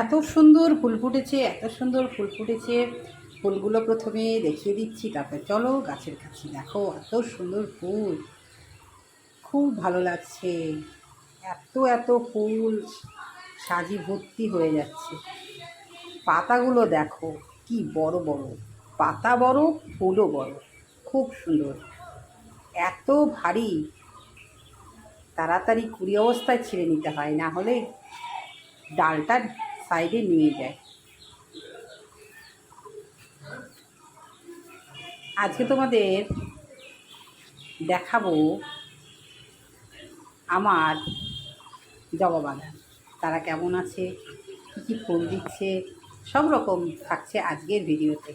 এত সুন্দর ফুল ফুটেছে, এত সুন্দর ফুল ফুটেছে। ফুলগুলো প্রথমে দেখিয়ে দিচ্ছি, তারপরে চলো গাছের কাছে দেখো, এত সুন্দর ফুল। খুব ভালো লাগছে। এত এত ফুল সাজি ভর্তি হয়ে যাচ্ছে। পাতাগুলো দেখো, কি বড় বড়। পাতা বড়, ফুলও বড়। খুব সুন্দর। এত ভারী। তাড়াতাড়ি কুড়ি অবস্থায় ছিঁড়ে নিতে হয়, না হলে ডালটা সাইডে নিয়ে যায়। আজকে তোমাদের দেখাবো আমার জবা বাগান। তারা কেমন আছে? কী কী ফুল দিচ্ছে? সব রকম থাকছে আজকের ভিডিওতে।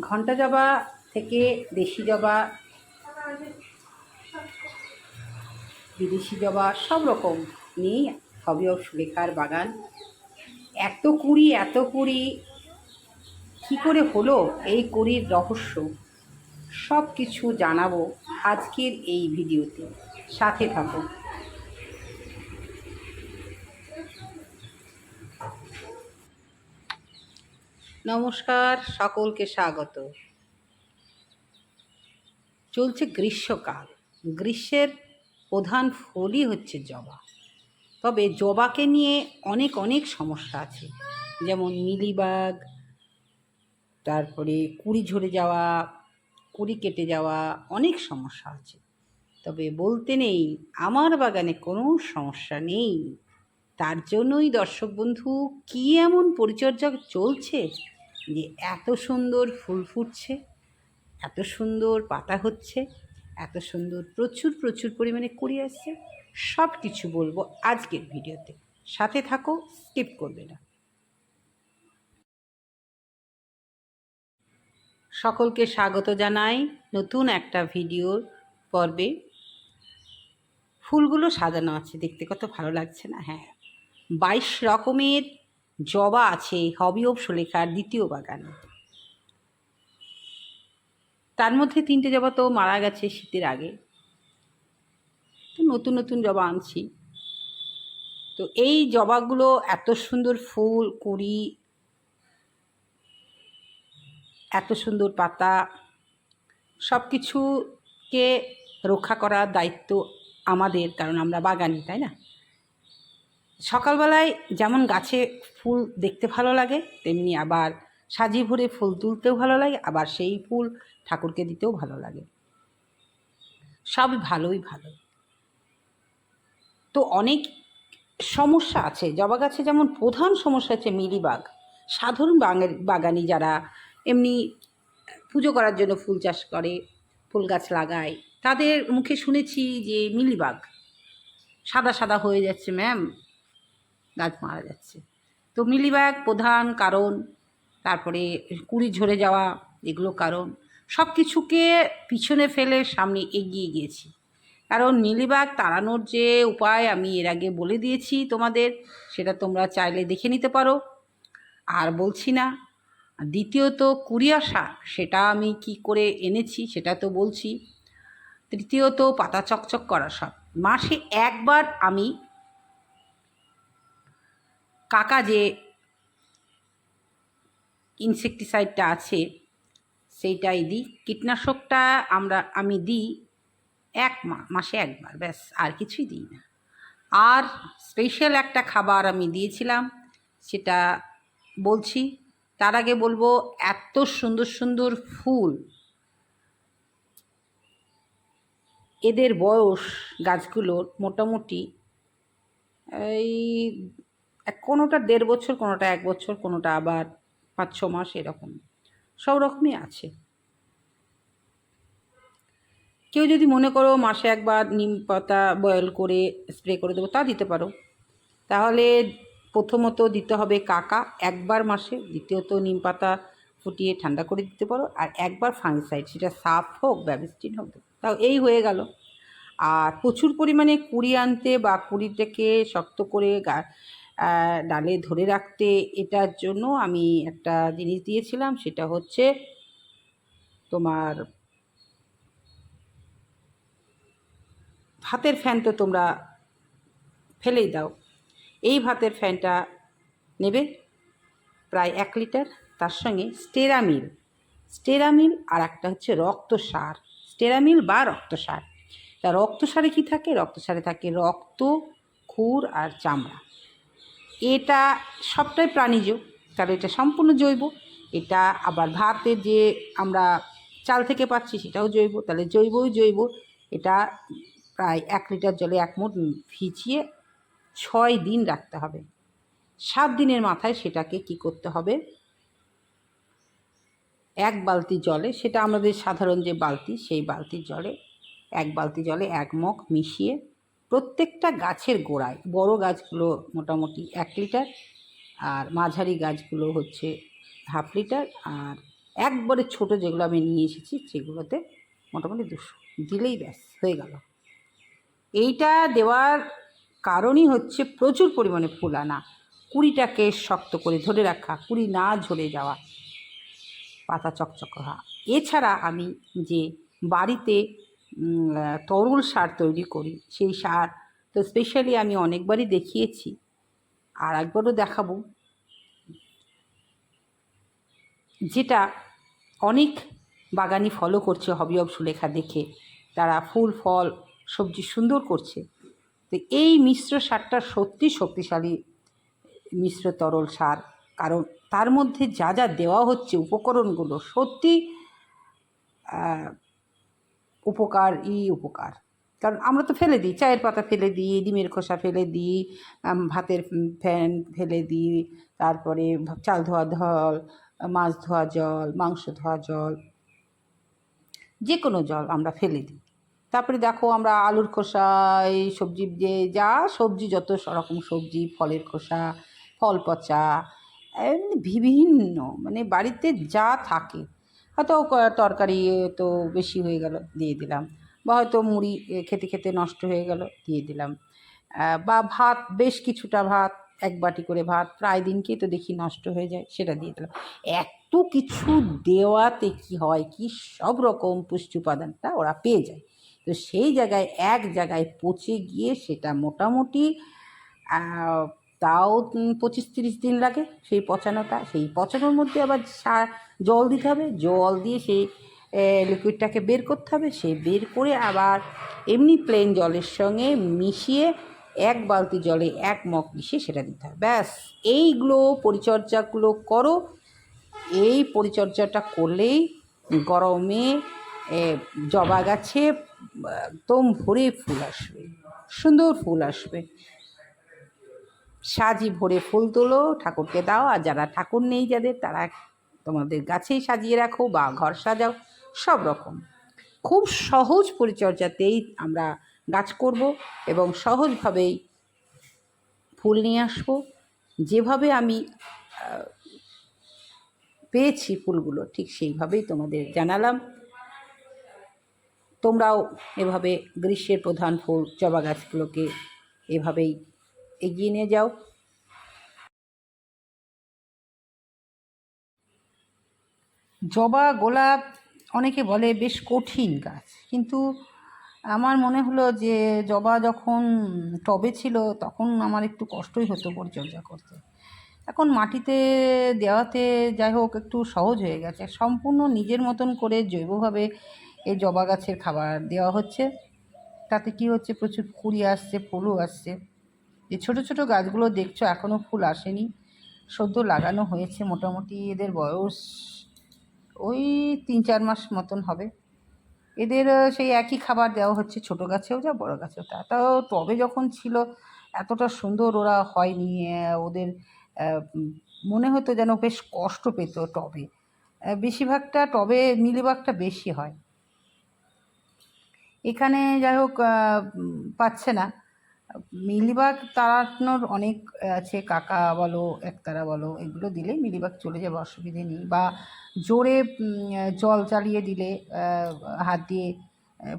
ঘণ্টা জবা থেকে দেশি জবা বিদেশি জবা সব রকম নিয়েই হবি অফ সুলেখার বাগান। এত কুড়ি এত কুড়ি, কী করে হলো এই কুড়ির রহস্য? সব কিছু জানাব আজকের এই ভিডিওতে। সাথে থাকো। নমস্কার, সকলকে স্বাগত। চলছে গ্রীষ্মকাল। গ্রীষ্মের প্রধান ফুলই হচ্ছে জবা। তবে জবাকে নিয়ে অনেক অনেক সমস্যা আছে। যেমন মিলিবাগ, তারপরে কুড়ি ঝরে যাওয়া, কুড়ি কেটে যাওয়া অনেক সমস্যা আছে। তবে বলতে নেই, আমার বাগানে কোনো সমস্যা নেই। তার জন্যই দর্শক বন্ধু, কী এমন পরিচর্যা চলছে যে এত সুন্দর ফুল ফুটছে, এত সুন্দর পাতা হচ্ছে? এত সুন্দর, প্রচুর প্রচুর পরিমাণে কুড়ি আসছে। সব কিছু বলব আজকের ভিডিওতে। সাথে থাকো, স্কিপ করবে না। সকলকে স্বাগত জানাই নতুন একটা ভিডিওর পর্বে। ফুলগুলো সাজানো আছে, দেখতে কত ভালো লাগছে না? হ্যাঁ বাইশ রকমের জবা আছে হবি অফ সুলেখার দ্বিতীয় বাগানে। তার মধ্যে তিনটে জবা তো মারা গেছে শীতের আগে। তো নতুন নতুন জবা আনছি। তো এই জবাগুলো এত সুন্দর ফুল, কুড়ি, এত সুন্দর পাতা সব কিছুকে রক্ষা করার দায়িত্ব আমাদের, কারণ আমরা বাগানি, তাই না? সকালবেলায় যেমন গাছে ফুল দেখতে ভালো লাগে, তেমনি আবার সাজিয়ে ভরে ফুল তুলতেও ভালো লাগে, আবার সেই ফুল ঠাকুরকে দিতেও ভালো লাগে। সব ভালোই ভালো। তো অনেক সমস্যা আছে। জবা গাছে যেমন প্রধান সমস্যা হচ্ছে মিলিবাগ। সাধারণ বাগানি যারা এমনি পুজো করার জন্য ফুল চাষ করে, ফুল গাছ লাগায়, তাদের মুখে শুনেছি যে মিলিবাগ সাদা সাদা হয়ে যাচ্ছে, ম্যাম। গাছ মারা যাচ্ছে। তো মিলিবাগ প্রধান কারণ তারপরে কুড়ি ঝরে যাওয়া এগুলো কারণ সব কিছুকে পিছনে ফেলে সামনে এগিয়ে গিয়েছি। কারণ মিলিবাগ তাড়ানোর যে উপায় আমি এর আগে বলে দিয়েছি তোমাদের, সেটা তোমরা চাইলে দেখে নিতে পারো। আর বলছি না, দ্বিতীয়ত আসা সেটা আমি কি করে এনেছি সেটা তো বলছি। তৃতীয়ত পাতা চকচক করা সব মাসে একবার আমি কাকা যে ইনসেকটিসাইডটা আছে, সেইটাই দিই। কীটনাশকটা আমরা, আমি দিই এক মাসে একবার, ব্যাস, আর কিছুই দিই না। আর স্পেশাল একটা খাবার আমি দিয়েছিলাম, সেটা বলছি, তার আগে বলব, এত সুন্দর সুন্দর ফুল। এদের বয়স গাছগুলোর মোটামুটি, এই কোনোটা দেড় বছর, কোনোটা এক বছর, কোনোটা আবার পাঁচ ছ মাস এরকম। সব রকমই আছে। কেউ যদি মনে করো মাসে একবার নিম পাতা বয়েল করে স্প্রে করে দেবো, তা দিতে পারো। তাহলে প্রথমত দিতে হবে কাকা, একবার মাসে। দ্বিতীয়ত নিম পাতা ফুটিয়ে ঠান্ডা করে দিতে পারো। আর একবার ফাঙ্গিসাইড সেটা সাফ হোক ব্যবস্থিন হোক। তাও এই হয়ে গেল। আর প্রচুর পরিমাণে কুড়ি আনতে বা কুড়িটাকে শক্ত করে গা ডালে ধরে রাখতে এটার জন্য আমি একটা জিনিস দিয়েছিলাম, সেটা হচ্ছে তোমার ভাতের ফ্যান তো তোমরা ফেলেই দাও। এই ভাতের ফ্যানটা নেবে প্রায় এক লিটার, তার সঙ্গে স্টেরামিল। স্টেরামিল আর একটা হচ্ছে রক্তসার। স্টেরামিল বা রক্তসার। তা রক্তসারে কি থাকে? রক্তসারে থাকে রক্ত, খুর আর চামড়া। এটা সবটাই প্রাণীজ কারণ এটা সম্পূর্ণ জৈব। এটা আবার ভাতে যে আমরা চাল থেকে পাচ্ছি সেটাও জৈব, তাহলে জৈবই জৈব। এটা প্রায় এক লিটার জলে এক মুঠ ভিজিয়ে ছয় দিন রাখতে হবে। সাত দিনের মাথায় সেটাকে কি করতে হবে? এক বালতি জলে, সেটা আমাদের সাধারণ যে বালতি, সেই বালতির জলে এক বালতি জলে এক মগ মিশিয়ে প্রত্যেকটা গাছের গোড়ায়, বড় গাছগুলো মোটামুটি এক লিটার আর মাঝারি গাছগুলো হচ্ছে হাফ লিটার আর একবারে ছোট যেগুলো আমি নিয়ে এসেছি সেগুলোতে মোটামুটি দুশো। দিলেই ব্যাস, হয়ে গেল। এইটা দেওয়ার কারণই হচ্ছে প্রচুর পরিমাণে ফুল আনা। কুড়িটাকে শক্ত করে ধরে রাখা, কুড়ি না ঝরে যাওয়া, পাতা চকচক হওয়া। এছাড়া আমি যে বাড়িতে তরল সার তৈরি করি। সেই সার তো স্পেশালি আমি অনেকবারই দেখিয়েছি। আর একবারও দেখাবো। যেটা অনেক বাগানি ফলো করছে হবি অব সুলেখা দেখে। তারা ফুল, ফল, সবজি সুন্দর করছে। তো এই মিশ্র সারটা সত্যি শক্তিশালী মিশ্র তরল সার। কারণ তার মধ্যে যা যা দেওয়া হচ্ছে উপকরণগুলো সত্যি আহ, উপকারই উপকার। কারণ আমরা তো ফেলে দিই চায়ের পাতা ফেলে দিই ডিমের খোসা ফেলে দিই ভাতের ফ্যান ফেলে দিই তারপরে চাল ধোয়া জল মাছ ধোয়া জল মাংস ধোয়া জল যে কোনো জল আমরা ফেলে দিই। তারপরে দেখো আমরা আলুর খোসা এই সবজি যে যা সবজি যত রকম সবজি ফলের খোসা ফল পচা বিভিন্ন মানে বাড়িতে যা থাকে হয়তো তরকারি তো বেশি হয়ে গেল, দিয়ে দিলাম। বা হয়তো মুড়ি খেতে খেতে নষ্ট হয়ে গেল, দিয়ে দিলাম। বা ভাত, বেশ কিছুটা ভাত, এক বাটি করে ভাত, প্রায় দিনকেই তো দেখি নষ্ট হয়ে যায়, সেটা দিয়ে দিলাম। এত কিছু দেওয়াতে কি হয়, কি সব রকম পুষ্টি উপাদানটা ওরা পেয়ে যায়। তো সেই জায়গায়, এক জায়গায় পচে গিয়ে সেটা মোটামুটি তাও পঁচিশ তিরিশ দিন লাগে সেই পচানোটা। সেই পচানোর মধ্যে আবার সা- জল দিতে হবে, জল দিয়ে সেই লিকুইডটাকে বের করতে হবে, সেই বের করে আবার এমনি প্লেন জলের সঙ্গে মিশিয়ে এক বালতি জলে এক মগ মিশিয়ে সেটা দিতে হবে। ব্যাস, এইগুলো পরিচর্যাগুলো করো। এই পরিচর্যাটা করলেই গরমে জবা গাছে একদম ভরে ফুল আসবে, সুন্দর ফুল আসবে। সাজি ভরে ফুল তোলো, ঠাকুরকে দাও, আর যারা ঠাকুর নেই যাদের, তারা তোমাদের গাছেই সাজিয়ে রাখো বা ঘর সাজাও, সব রকম। খুব সহজ পরিচর্যাতেই আমরা গাছ করব এবং সহজভাবেই ফুল নিয়ে আসব। যেভাবে আমি পেয়েছি ফুলগুলো, ঠিক সেইভাবেই তোমাদের জানালাম। তোমরাও এভাবে গ্রীষ্মের প্রধান ফুল, জবা গাছগুলোকে এভাবেই এগিয়ে নিয়ে যাও। জবা, গোলাপ অনেকে বলে বেশ কঠিন গাছ। কিন্তু আমার মনে হলো যে জবা যখন টবে ছিল, তখন আমার একটু কষ্টই হতো পরিচর্যা করতে। এখন মাটিতে দেওয়াতে যাই হোক একটু সহজ হয়ে গেছে। সম্পূর্ণ নিজের মতন করে জৈবভাবে এই জবা গাছের খাবার দেওয়া হচ্ছে। তাতে কি হচ্ছে? প্রচুর কুড়ি আসছে, ফুলও আসছে। যে ছোট ছোট গাছগুলো দেখছ এখনও ফুল আসেনি। সদ্য লাগানো হয়েছে মোটামুটি। এদের বয়স ওই তিন চার মাস মতন হবে। এদের সেই একই খাবার দেওয়া হচ্ছে ছোট গাছেও যা বড় গাছেও তা। তাও টবে যখন ছিল, এতটা সুন্দর ওরা হয়নি ওদের মনে হতো যেন বেশ কষ্ট পেত টবে। বেশিরভাগটা টবে মিলিবাগটা বেশি হয়। এখানে যাই হোক পাচ্ছে না। মিলিবাগ তাড়ানোর অনেক আছে। কাকা বলো, একতারা বলো, এগুলো দিলে মিলিবাগ চলে যাবে, অসুবিধে নেই। বা জোরে জল চালিয়ে দিলে হাত দিয়ে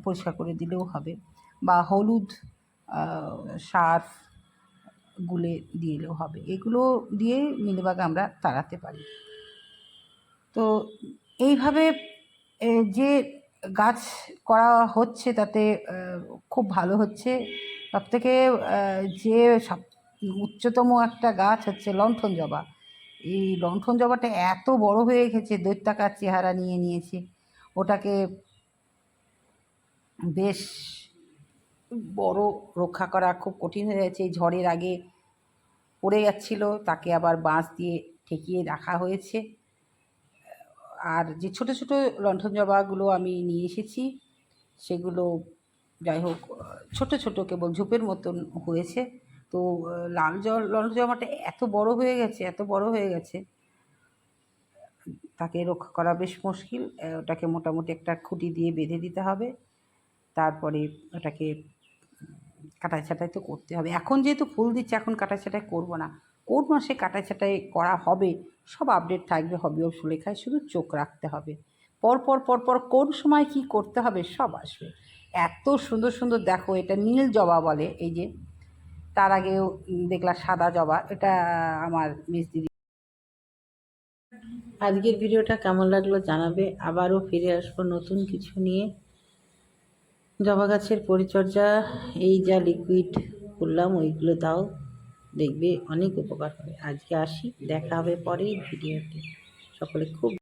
পরিষ্কার করে দিলেও হবে। বা হলুদ সার্ফ গুলে দিলেও হবে। এগুলো দিয়ে মিলিবাগ আমরা তাড়াতে পারি। তো এইভাবে যে গাছ করা হচ্ছে তাতে খুব ভালো হচ্ছে। সব থেকে যে সব উচ্চতম একটা গাছ হচ্ছে লণ্ঠন জবা। এই লণ্ঠন জবাটা এত বড় হয়ে গেছে, দৈত্যাকার চেহারা নিয়ে নিয়েছে। ওটাকে বেশ বড় রক্ষা করা খুব কঠিন হয়ে যাচ্ছে ঝড়ের আগে পড়ে যাচ্ছিল, তাকে আবার বাঁশ দিয়ে ঠেকিয়ে রাখা হয়েছে। আর যে ছোট ছোট লণ্ঠন জবাগুলো আমি নিয়ে এসেছি, সেগুলো যাই হোক ছোট ছোট কেবল ঝোপের মতন হয়েছে। তো লাল জল লণ্ঠন জবাটা এত বড় হয়ে গেছে, এত বড় হয়ে গেছে। তাকে রক্ষা করা বেশ মুশকিল। ওটাকে মোটামুটি একটা খুঁটি দিয়ে বেঁধে দিতে হবে। তারপরে ওটাকে কাটাই ছাটাই তো করতে হবে। এখন যেহেতু ফুল দিচ্ছে, এখন কাটাই ছাটাই করব না। কোন মাসে কাটাই ছাটাই করা হবে, সব আপডেট থাকবে হবি ও সুলেখায়। শুধু চোখ রাখতে হবে। পরপর পর পর পর কোন সময় কি করতে হবে, সব আসবে। এত সুন্দর সুন্দর দেখো, এটা নীল জবা বলে, এই যে তার আগেও দেখলাম সাদা জবা, এটা আমার মিস দিদি। আজকের ভিডিওটা কেমন লাগল জানাবে, আবারও ফিরে আসব নতুন কিছু নিয়ে। জবা গাছের পরিচর্যা, এই যা লিকুইড করলাম, ওইগুলো দাও। দেখবে অনেক উপকার হবে। আজকে আসি দেখা হবে পরের ভিডিওতে। সকলে খুব